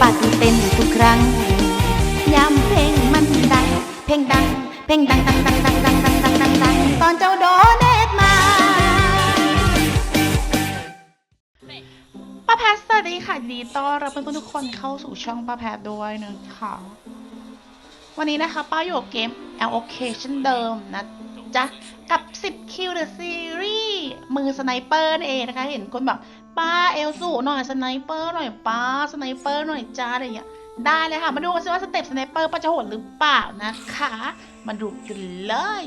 ปาตุเต้นอยู่ทุกครั้ง ยามเพลงมันดัง เพลงดัง เพลงดังดังดังดังดังดังดังดังดังตอนเจ้าโดเนตมาป้าแพทสวัสดีค่ะดีต้อนรับเพื่อนๆทุกคนเข้าสู่ช่องป้าแพทด้วยนะคะวันนี้นะคะป้าอยู่กับเกม LOK เช่นเดิมนะจ๊ะกับ 10 คิวเดอะซีรีส์มือสไนเปอร์นั่นเองนะคะ เห็นคนแบบ ป้าเอลสูหน่อยสไนเปอร์หน่อยป้าสไนเปอร์หน่อยจ้าอะไรอย่างเงี้ยได้เลยค่ะ มาดูกันสิว่าสเต็ปสไนเปอร์ป้าจะโหดหรือเปล่านะคะ มาดูกันเลย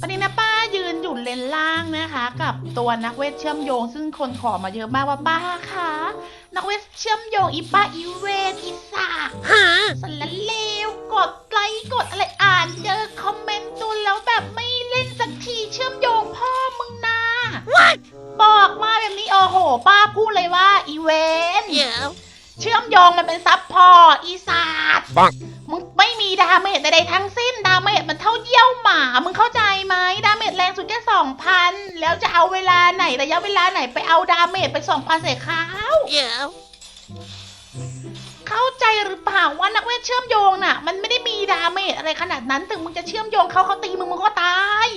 ตอนนี้นะป้ายืนอยู่เลนล่างนะคะ กับตัวนักเวทเชื่อมโยง ซึ่งคนขอมาเยอะมากว่าป้าคะนักเวทเชื่อมโยงอีป้าอีเวนอีสากสารเลวกดไลค์กดอะไรอ่านเจอคอมเมนต์ดูแล้วแบบไม่ บอกมาแบบนี้โอ้โห ป้าพูดเลยว่าอีเวนเชื่อมโยงมันเป็นซับพอร์ตอีสาดปังมึงไม่มีดาเมจใดๆทั้งสิ้นดาเมจมันเท่าเยี่ยวหมา มึงเข้าใจไหมดาเมจแรงสุดแค่สองพันแล้วจะเอาเวลาไหนระยะเวลาไหนไปเอาดาเมจไปสองพันใส่เขาเข้าใจหรือเปล่าว่านักเวทเชื่อมโยงน่ะ มันไม่ได้มีดาเมจอะไรขนาดนั้นถึงมึงจะเชื่อมโยงเขาเขาตีมึงมึงก็ตาย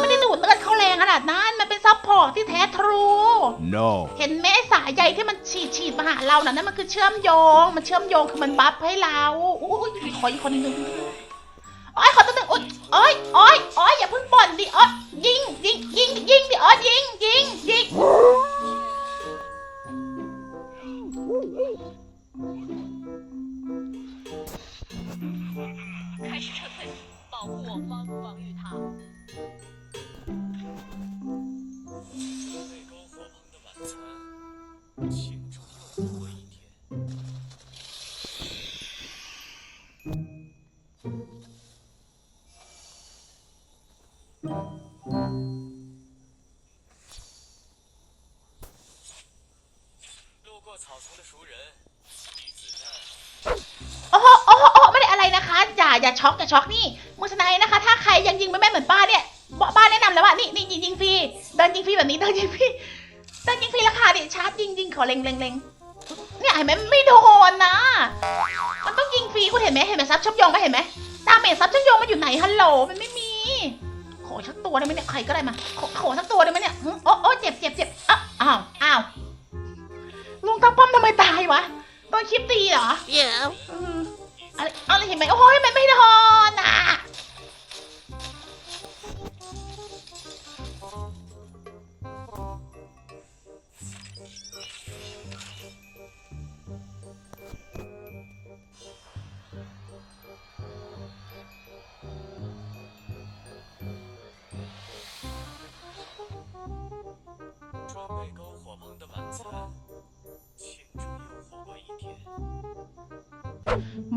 ไม่ได้ดูดเลือดเขาแรงขนาดนั้นมันเป็นซับ พอร์ตที่แท้ทรู No. เห็นไหมสายใยที่มันฉีดฉีดมาหาเราน่ะนั่นมันคือเชื่อมโยง มันเชื่อมโยงคือมันบัฟให้เราอุ้ยขออีกคนนึงโอ้ยขอตัวหนึ่งโอ้ยโอ้ยโอ้ยโอ้ยอย่าเพิ่งบ่นดิโอ้ยยิงยิงยิงยิงดิโอ้ยยิงยิงยิง โอ้โหโอ้โหโอ้โหไม่ได้อะไรนะคะ อย่า อย่าช็อกอย่าช็อกนี่มือสไนด์นะคะ ถ้าใครยังยิงไม่แม่นเหมือนป้าเนี่ยป้าแนะนำเลยว่านี่นี่ยิงยิงฟรีเดินยิงฟรีแบบนี้เดินยิงฟรีเดินยิงฟรีราคาดิชาร์จยิงยิงขอเล็งเล็งเล็งเนี่ยเห็นไหมไม่โดนนะ มันต้องยิงฟรีคุณเห็นไหมเห็นไหมซับชื่อมโยงไหมเห็นไหมดาเมจซับชื่อมโยงมันอยู่ไหนฮัลโหลมันไม่มี ขอสักตัวได้ไหมเนี่ยใครก็ได้มาขอขอสักตัวได้ไหมเนี่ยโอ้โอ้เจ็บเจ็บเจ็บอ้าวอ้าว ลุงตั้งป้อมทำไมตายวะโดนคลิปตีเหรออืมอะไรอะไรเห็นไหมโอ้ยมันไม่โดนอะ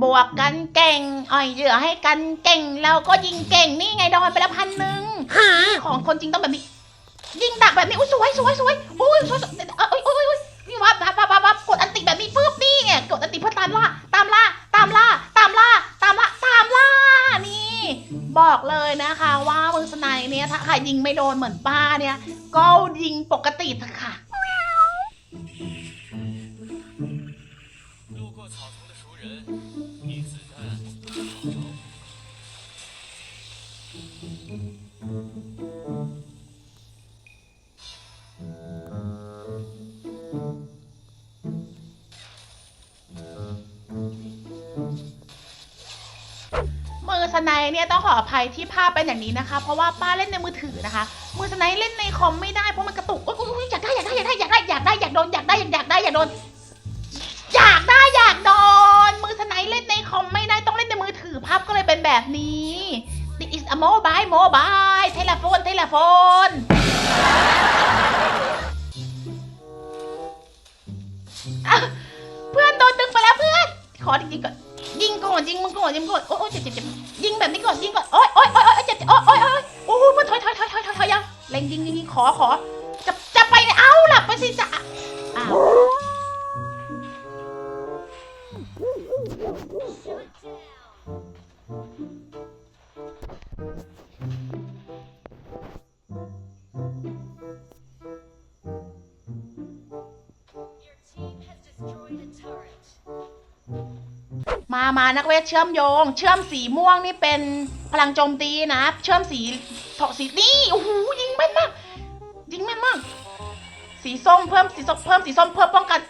บวกกันเก่งอ่อยเหยื่อให้กันเก่งแล้วก็ยิงเก่งนี่ไงโดนไปละพันหนึ่งของคนจริงต้องแบบนี้ ยิงดักแบบนี้อุ้ยสวยสวยสวยอุ้ยสวยสวยเอ้ยอุ้ยอุ้ยอุ้ยนี่วับวับวับวับวับกดอันติแบบนี้ปุ๊บนี่ไงกดอันติเพื่อตามล่าตามล่าตามล่าตามล่าตามล่าตามล่านี่ บอกเลยนะคะว่ามือสไนด์เนี่ยถ้าใครยิงไม่โดนเหมือนป้าเนี่ย ก็ยิงปกติเถอะค่ะ 人，离子弹不着。 มือสไนด์เนี่ยต้องขออภัยที่ภาพเป็นอย่างนี้นะคะ เพราะว่าป้าเล่นในมือถือนะคะ มือสไนด์เล่นในคอมไม่ได้เพราะมันกระตุกอุ๊ยอุ๊ยอุ๊ยอยากได้อยากได้อยากได้อยากได้อยากได้อยากโดนอยากได้อยากได้อยากโดน อยากได้อยากโดน มือสไนด์ เล่นในคอมไม่ได้ต้องเล่นในมือถือภาพก็เลยเป็นแบบนี้ This is a mobile mobile เทเลโฟนเทเลโฟนอะเพื่อนโดนดึงไปแล้วเพื่อน ขอจริงก่อนยิงก่อนยิงมึงก่อนยิงก่อนโอ้ยเจ็บเจ็บเจ็บยิงแบบนี้ก่อนยิงก่อนโอ้ยโอ้ยโอ้ยโอ้ยเจ็บเจ็บโอ้ยโอ้ยโอ้ยโอ้ยมันถอยถอยถอยถอยถอยถอยยังเล็งยิงยิงขอขอจะจะไปไหนเอ้าหลับไปสิจะ มา มานักเวทเชื่อมโยง เชื่อมสีม่วงนี่เป็นพลังโจมตีนะ เชื่อมสีเถาะสีนี่โอ้โหยิงแม่นมากยิงแม่นมาก สีส้มเพิ่มสีส้มเพิ่มสีส้มเพิ่มป้องกัน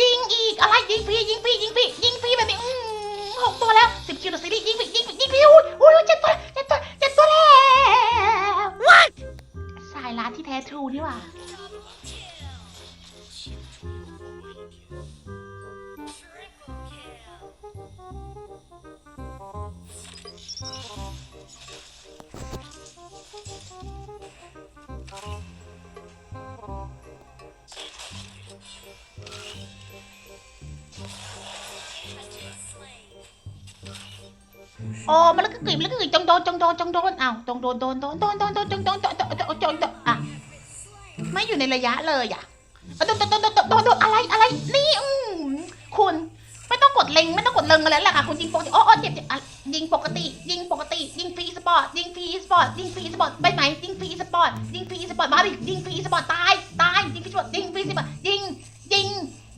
ยิงอีกอะไรยิงฟรียิงฟรียิงฟรียิงฟรีแบบนี้อืมหกตัวแล้วสิบคิวต่อซีรีส์ยิงฟรียิงฟรียิงฟรีอุ้ยอุ้ยเจ็ดตัวเจ็ดตัวเจ็ดตัวแล้ว What สายลัดที่แท้ทรูนี่หว่า โอ้มันแล้วก็กรีบแล้วก็กรีบจงโดนจงโดนจงโดนอ้าวจงโดนโดนโดนโดนโดนโดนจงโดนโดนโดนโดนโดนโดนอะไม่อยู่ในระยะเลยอะโดนโดนโดนโดนโดนโดนอะไรอะไรนี่อืมคุณไม่ต้องกดเล็งไม่ต้องกดเล็งอะไรแล้วล่ะค่ะคุณยิงปกติโอ้โอ้เจ็บเจ็บอะยิงปกติ ยิงปกติ ยิงฟรีสปอร์ตยิงฟรีสปอร์ตยิงฟรีสปอร์ตไปไหมยิงฟรีสปอร์ตยิงฟรีสปอร์ตมาดิยิงฟรีสปอร์ตตายตายยิงฟรีสปอร์ตยิงฟรีสปอร์ตยิงยิง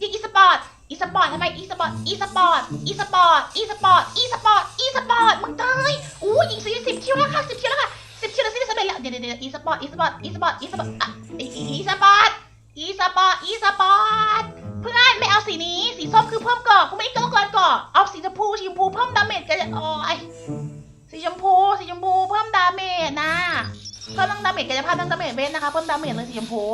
ยิงอีสปอร์ต อีสปอร์ตทำไมอีสปอร์ตอีสปอร์ตอีสปอร์ตอีสปอร์ตอีสปอร์ตอีสปอร์ตมึงตายอู้ยิงสิสิบคิวแล้วค่ะสิบคิวแล้วค่ะสิบคิวแล้วสิบสำเร็จแล้วเดี๋ยวเดี๋ยวเดี๋ยวอีสปอร์ตอีสปอร์ตอีสปอร์ตอีสปอร์ตอะอีสปอร์ตอีสปอร์ตอีสปอร์ตเพื่อนไม่เอาสีนี้สีส้มคือเพิ่มเกาะกูไม่ต้องการเกาะเอาสีชมพูชมพูเพิ่มดาเมจกันโอ้ยสีชมพูสีชมพูเพิ่มดาเมจนะเพิ่มทั้งดาเมจกายภาพทั้งดาเมจเวทนะคะเพิ่มดาเมจเลยสีชมพู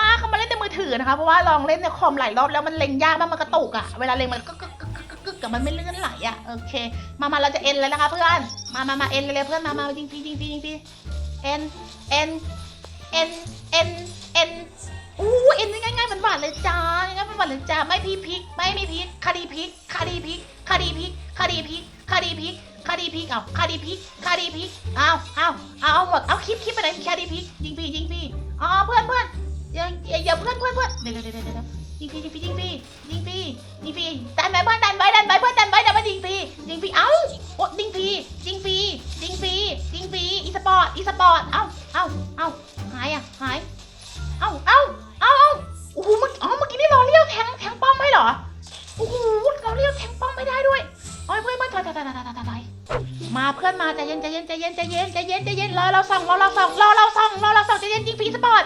ป้าเขามาเล่นในมือถือนะคะ เพราะว่าลองเล่นในคอมหลายรอบแล้วมันเล็งยากมากมันกระตุกอะเวลาเล็งมันก็กึกกึกกึกกึกกึกกับมันไม่เลื่อนไหลอะโอเค มามาเราจะเอ็นเลยนะคะ เพื่อน มามามาเอ็นเลยเพื่อน มามายิงฟรียิงฟรียิงฟรีเอ็น เอ็น เอ็น เอ็น เอ็นอู้เอ็นง่ายๆมันหวานเลยจ้าง่ายมันหวานเลยจ้า ไม่พีพริก ไม่มีพริกคดีพริกคดีพริกคดีพริกคดีพริกคดีพริกคดีพริกเอาคดีพริกคดีพริกเอาเอาเอาเอาหมด เอาคลิปคลิปไปไหนคดีพริกยิงฟรียิงฟรีอ๋อเพื่อนเพื่อน ย่าอย่าอย่าเพื่อนเพื่อนเพื่อนเดี๋ยวเดี๋ยวเดี๋ยวเดี๋ยวยิงฟรียิงฟรียิงฟรียิงฟรียิงฟรีดันไว้เพื่อนดันไว้ดันไว้เพื่อนดันไว้ดันไว้ยิงฟรียิงฟรีเอ้าโอ้ยิงฟรียิงฟรียิงฟรียิงฟรีอีสปอร์ตอีสปอร์ตเอ้าเอ้าเอ้าหายอะหายเอ้าเอ้าเอ้าเอ้าโอ้โหเมื่ออ๋อเมื่อกี้นี่รอเลี้ยวแทงแทงป้อมให้เหรอโอ้โหเราเลี้ยวแทงป้อมไม่ได้ด้วยโอ้ยเพื่อนเพื่อนถอยถอยถอยถอยถอยถอยมาเพื่อนมาใจเย็นใจเย็นใจเย็นใจเย็นใจเย็นใจเย็นรอเราส่องรอเราส่องรอเราส่องรอเราส่องใจเย็นยิงฟรีสปอร์ต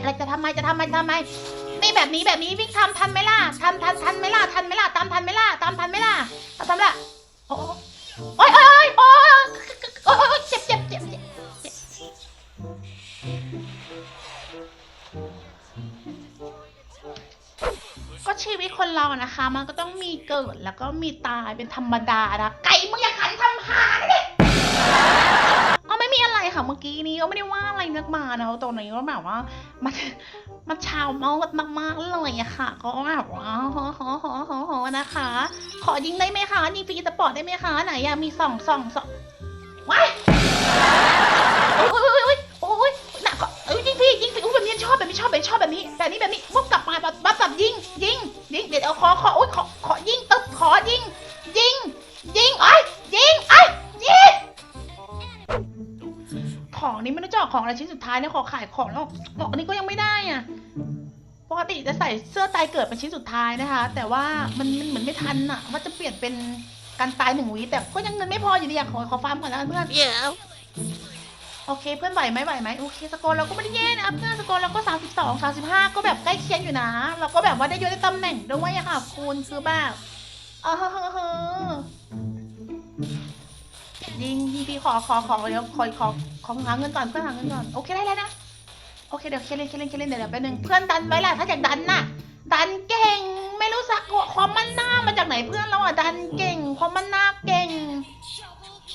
อะไรจะทำไมจะทำไมจะทำไม นี่แบบนี้แบบนี้วิ่งทำทันไหมล่ะทันทันทันไหมล่ะทันไหมล่ะตามทันไหมล่ะตามทันไหมล่ะตามทันล่ะโอ้โอ้ยโอ้ยโอ้ยโอ้ยเจ็บเจ็บเจ็บก็ชีวิตคนเรานะคะ มันก็ต้องมีเกิดแล้วก็มีตายเป็นธรรมดานะไก่มึงอย่าขันทำหาเนี่ย ค่ะเมื่อกี้นี้ก็ไม่ได้ว่าอะไรนักมานะตรงนี้ก็แบบว่า มันมันชาวเมาส์มากๆเลยอะค่ะ ก็แบบว่าฮอฮอฮอฮอฮอนะคะ ขอยิงได้ไหมคะยิงฟรีสปอร์ตได้ไหมคะไหนอะมีสองสองสองว้ายโอ้ยโอ้ยโอ้ยโอ้ยโอ้ยน่ะขอเอ้ยยิงฟรียิงฟรีอุ้ยแบบนี้ชอบแบบนี้ชอบแบบนี้ชอบแบบนี้แบบนี้แบบนี้ปุ๊บกลับมาแบบแบบแบยิงยิงยิงเดี๋ยวเอาขอขออุ้ย ออกของอะไรชิ้นสุดท้ายเนี่ยขอขายของแล้วบอกอันนี้ก็ยังไม่ได้อะปกติจะใส่เสื้อตายเกิดเป็นชิ้นสุดท้ายนะคะ แต่ว่ามันมันเหมือนไม่ทันอะว่าจะเปลี่ยนเป็นการตายหนึ่งวิแต่ก็ยังเงินไม่พออยู่ดีอะขอขอฟาร์มก่อนนะเพื่อนโอเคเพื่อนไหวไหมไหวไหมโอเคสกอร์เราก็ไม่ได้แย่นะเพื่อนสกอร์เราก็ 32 35 ก็แบบใกล้เคียงอยู่นะ เราก็แบบว่าได้ยศได้ตำแหน่งด้วยอะค่ะคุณคือแบบเออเฮ้อเฮ้อเฮ้อยิงยิงพี่ขอขอขอเดี๋ยวขอขอ ขอหาเงินก่อนเพื่อนหาเงินก่อนโอเคได้แล้วนะโอเคเดี๋ยวเคลียร์เล่นเคลียร์เล่นเคลียร์เล่นเดี๋ยวเดี๋ยวแป๊บนึงเพื่อนดันไว้แหละถ้าอยากดันน่ะ ดันเก่งไม่รู้สักความมั่นหน้ามาจากไหนเพื่อนเราอะดันเก่งความมั่นหน้าเก่ง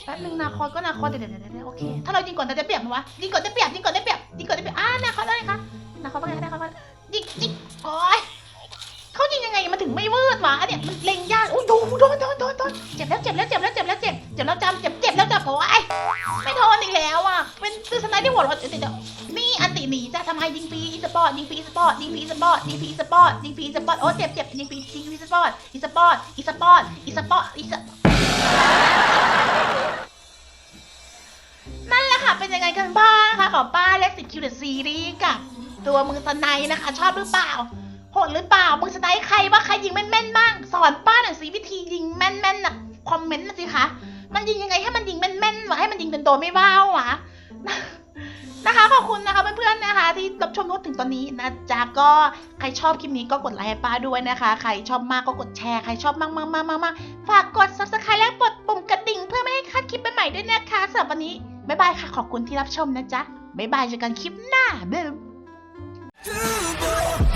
แป๊บนึงนาคอสก็นาคอเดี๋ยวเดี๋ยวเดี๋ยวเดี๋ยวโอเคถ้าเรายิงก่อนเราจะเปรียบไหมวะยิงก่อนได้เปรียบยิงก่อนได้เปรียบยิงก่อนได้เปรียบอ่านาคอสได้คะนาคอสว่าไงนาคอสว่ายิงยิงโอ้ยเขายิงยังไงมันถึงไม่วืดวะเนี่ยมันเล็งยากอุ้ยโดนโดนโดนโดนโดนเจ็บแล้วเจ็บ หัวเราะเดี๋ยวนี่อันติหนีจะทำไมยิงฟรีอีสปอร์ตยิงฟรีอีสปอร์ตยิงฟรีอีสปอร์ตยิงฟรีอีสปอร์ตยิงฟรีอีสปอร์ตโอ้เจ็บเจ็บยิงฟรียิงฟรีอีสปอร์ตอีสปอร์ตอีสปอร์ตอีสปอร์ตอีสนั่นแหละค่ะเป็นยังไงกันบ้างนะคะของป้าและสิคิวเดอะซีรีส์กับตัวมือสไนด์นะคะ ชอบหรือเปล่าโหดหรือเปล่ามือสไนด์ใครว่าใครยิงแม่นๆบ้างสอนป้าหน่อยสิวิธียิงแม่นๆน่ะคอมเมนต์มาสิคะมันยิงยังไงให้มันยิงแม่นๆวะให้มันยิงโดนไม่ว้าวะ นะคะขอบคุณนะคะเพื่อนๆนะคะ ที่รับชมถึงตอนนี้นะจ๊ะก็ใครชอบคลิปนี้ก็กดไลค์ให้ป้าด้วยนะคะ ใครชอบมากก็กดแชร์ใครชอบมากมากมากมากฝากกด subscribe และกดปุ่มกระดิ่งเพื่อไม่ให้พลาดคลิปใหม่ๆด้วยนะคะสำหรับวันนี้บ๊ายบายค่ะขอบคุณที่รับชมนะจ๊ะบ๊ายบายเจอกันคลิปหน้าบ๊ายบาย